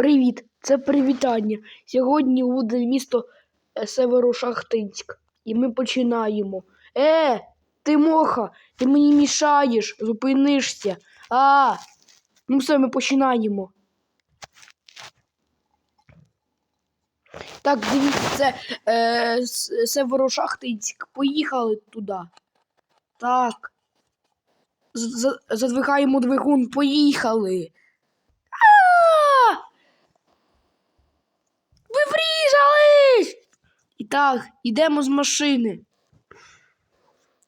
Привіт, це привітання. Сьогодні буде місто е, Северошахтинськ. І ми починаємо. Е, ти моха, ти мені мішаєш, зупинишся. А, ну все, ми починаємо. Так, дивіться, це е, Северошахтинськ. Поїхали туди. Так. Задвигаємо двигун, поїхали. А! Ви врізались! І так, йдемо з машини.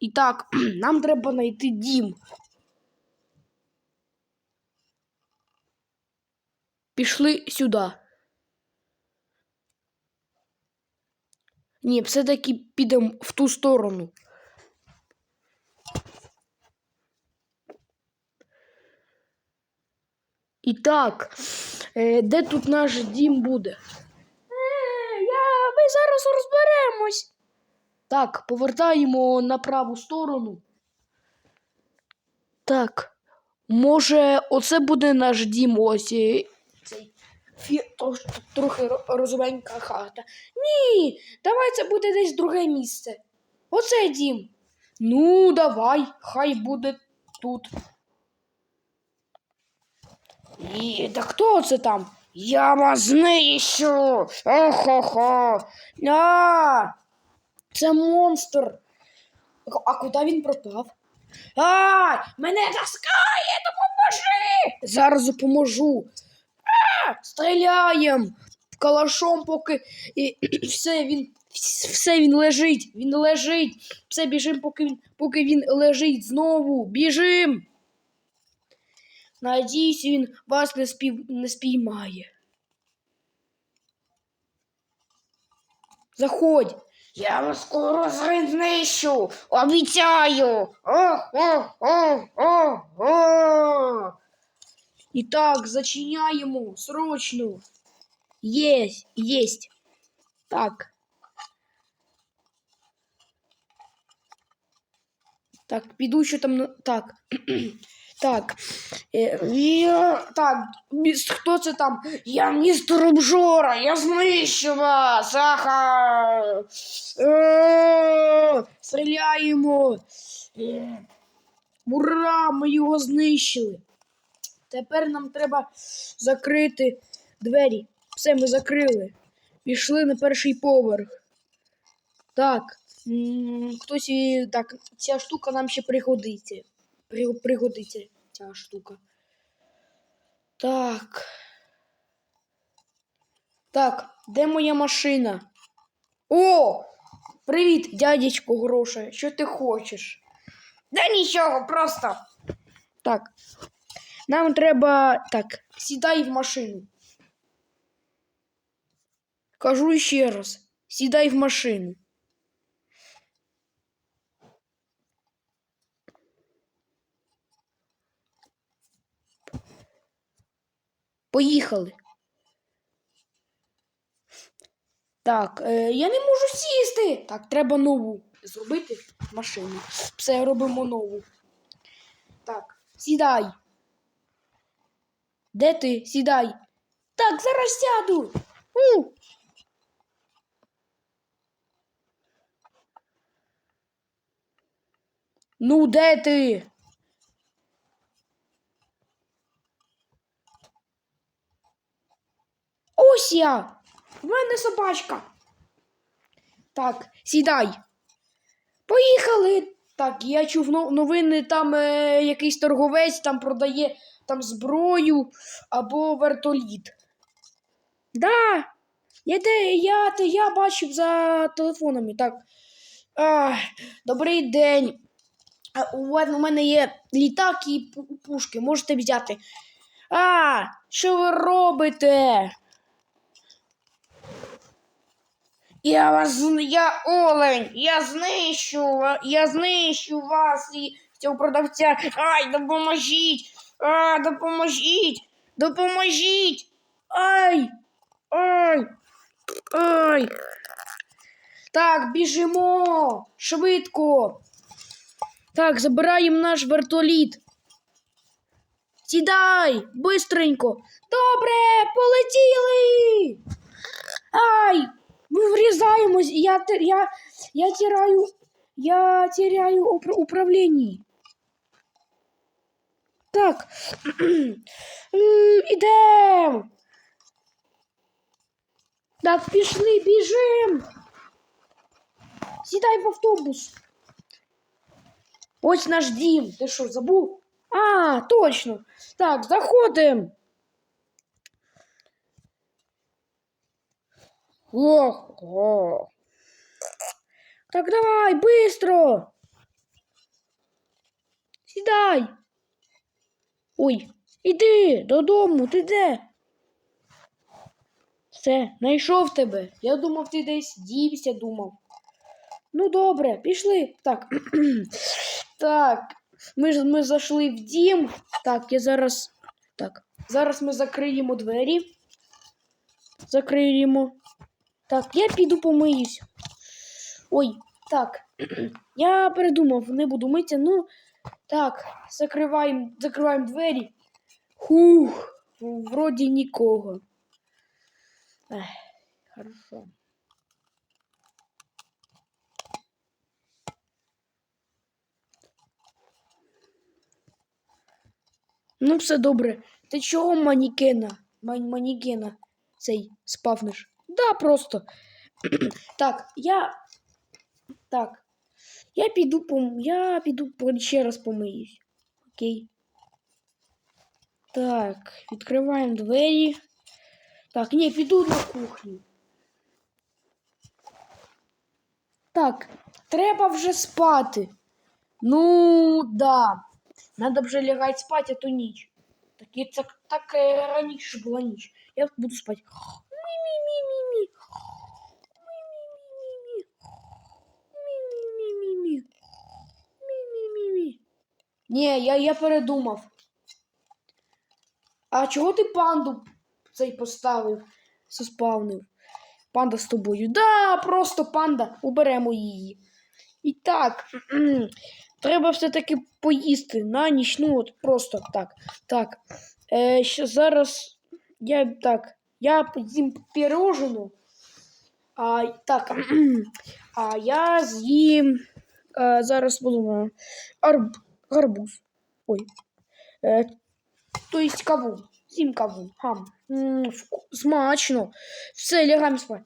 І так, нам треба знайти дім. Пішли сюди. Ні, все-таки підемо в ту сторону. І так, е, де тут наш дім буде? Зараз розберемось. Так, повертаємо на праву сторону. Так. Може, оце буде наш дім, ось е, цей фі... трохи ро- розовенька хата. Ні, давай це буде десь друге місце. Оце дім. Ну, давай, хай буде тут. І, да хто це там? Я вас знищу. Охо-хо. А, це монстр. А куди він пропав? А, мене таскає, допоможи! Зараз допоможу. Стріляєм калашом, поки і, все, він, все він лежить. Він лежить. Все, біжим, поки він, поки він лежить знову. Біжим. Надіюсь, він вас не, спів... не спіймає. Заходь. Я вас скоро знищу. Обіцяю. О, о, о, о, о. І так, зачиняємо срочно. Єсть, єсть. Так. Так, піду, що там. на- Так. Так. Е, я... Так, міс... хто це там? Я містер Обжора, я знищу вас. Аха. Е, Стріляємо. Е, Ура! Ми його знищили. Тепер нам треба закрити двері. Все, ми закрили. Пішли на перший поверх. Так. Хтось. Так, ця штука нам ще пригодиться. Пригодиться ця штука. Так. Так, де моя машина? О! Привіт, дядечко Гроша. Що ти хочеш? Да нічого, просто. Так. Нам треба. Так, сідай в машину. Кажу ще раз. Сідай в машину. Поїхали. Так, е, я не можу сісти. Так, треба нову зробити машину. Все, робимо нову. Так, сідай. Де ти? Сідай. Так, зараз сяду. У. Ну, де ти? Ось я. В мене собачка. Так, сідай. Поїхали. Так, я чув новини, там е, якийсь торговець там продає там зброю або вертоліт. Да. Я де, я, те, я бачив за телефонами. Так. А, добрий день. А, у мене- є літак і пушки. Можете взяти. А, що ви робите? Я вас я олень, я знищу, я знищу вас і цього продавця. Ай, допоможіть! А, допоможіть! Допоможіть! Ай! Ай! Ай! Так, біжимо! Швидко! Так, забираємо наш вертоліт. Сідай, бистренько. Добре, полетіли. Ай, ми врізаємось, я, те- я, я тираю, я теряю упра- управління. Так. М, Ідем. Так, пішли, біжим. Сідай в автобус. Ось наш дім. Ти що, забув? А, точно. Так, заходимо. Ого. Так давай, быстро. Сідай. Ой, іди додому, ти де? Все, знайшов тебе. Я думав, ти десь дівся, думав. Ну, добре, пішли. Так. так. Ми ж ми зайшли в дім. Так, я зараз. Так. Зараз ми закриємо двері. Закриємо. Так, я піду помиюсь. Ой, так. Я передумав, не буду митися. Ну, так, закриваємо, закриваємо двері. Хух, вроді нікого. Ех, хорошо. Ну, все добре. Ти чого манікена? Манікена цей спавниш? Да, просто. так, я. Так. Я піду пом... Я піду по- ще раз помиюсь. Окей. Так, відкриваємо двері. Так, ні, піду на кухню. Так, треба вже спати. Ну, да. Надо вже лягати спати, а то ніч. Так, і так, так е, раніше ж була ніч. Я буду спати. Мі-мі-мі-мі-мі. Ні, я, я передумав. А чого ти панду цей поставив? Заспавнив. Панда з тобою. Да, просто панда. Уберемо її. І так. Треба все-таки поїсти на ніч. Ну от просто так. Так. Е, що зараз я так. Я поїм пірожину. А, так. А я з'їм. Е, зараз подумаю. Арб, гарбуз. Ой. Е, то есть кавун. З'їм кавун. Хам. М, вку- Смачно. Все, лягаємо спати.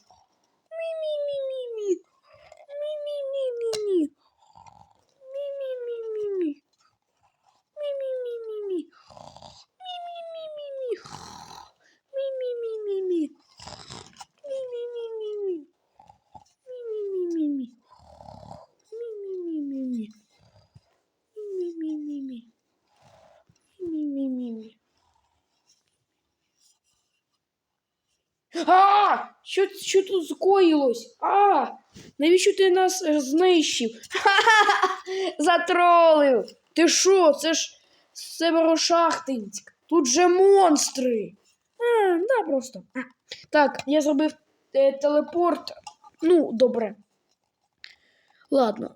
Що, що тут скоїлось? А! Навіщо ти нас знищив? Ха-ха-ха! Затролив! Ти що? Це ж Северошахтинськ. Тут же монстри. А, да, просто. Так, я зробив е, телепорт. Ну, добре. Ладно.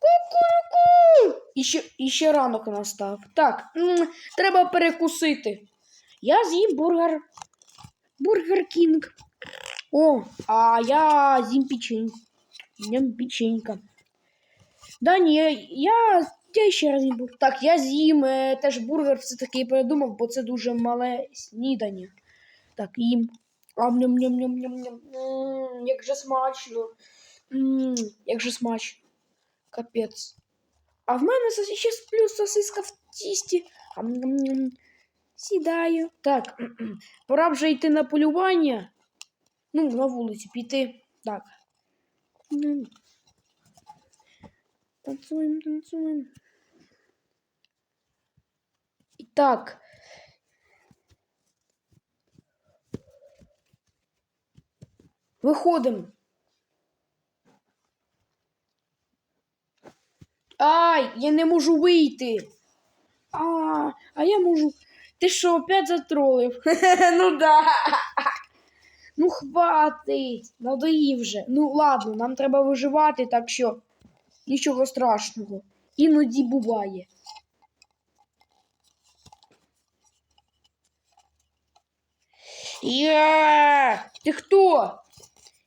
Ку-ку-ку! І ще, і ще ранок настав. Так, м, треба перекусити. Я з'їм бургер. Бургер Кінг. О, а я з'їм печеньку. Ням печенька. Да ні, я, я ще раз з'їм бургер. Так, я з'їм е, теж бургер все-таки передумав, бо це дуже мале снідання. Так, їм. ам ням ням ням ням ням М, Як же смачно. М, Як же смачно. Капець. А в мене сос- ще плюс сосиска в тісті. Ам-ням-ням. Сідаю. Так, пора вже йти на полювання. Ну, на вулицю піти. Так. М. Танцуємо, танцуємо. І так. Виходимо. Ай, я не можу вийти. А, а я можу. Ти що, опять затролив? ну да. Ну, хватить. Надоїв вже. Ну, ладно, нам треба виживати, так що нічого страшного. Іноді буває. Я! Ти хто?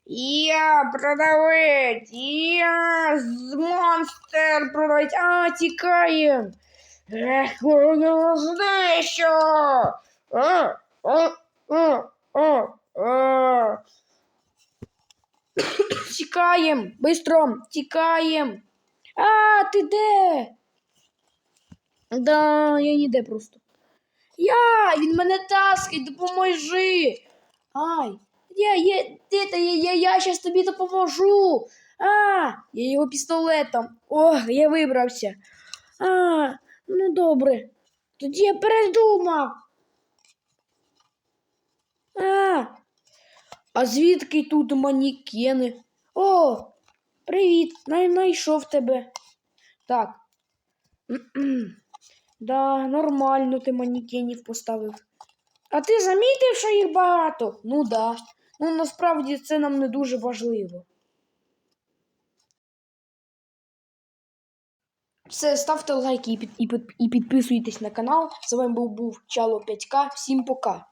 Я продавець! Я монстр продавець! А, тікаєм! Ех, воно знищу. А, а, а, а, а. Тікаєм, бистро, тікаєм. А, ти де? Да, я ніде просто. Я, він мене таскає, допоможи. Ай, я, я, ти, я, я, я щас тобі допоможу. А, я його пістолетом. Ох, я вибрався. А, ну добре. Тоді я передумав. А, а звідки тут манікени? О, привіт, най знайшов тебе. Так. Да, нормально ти манікенів поставив. А ти замітив, що їх багато? Ну да. Ну насправді це нам не дуже важливо. Все, ставте лайки і, під, і, під, і підписуйтесь на канал. З вами був, був Чало 5К. Всім пока.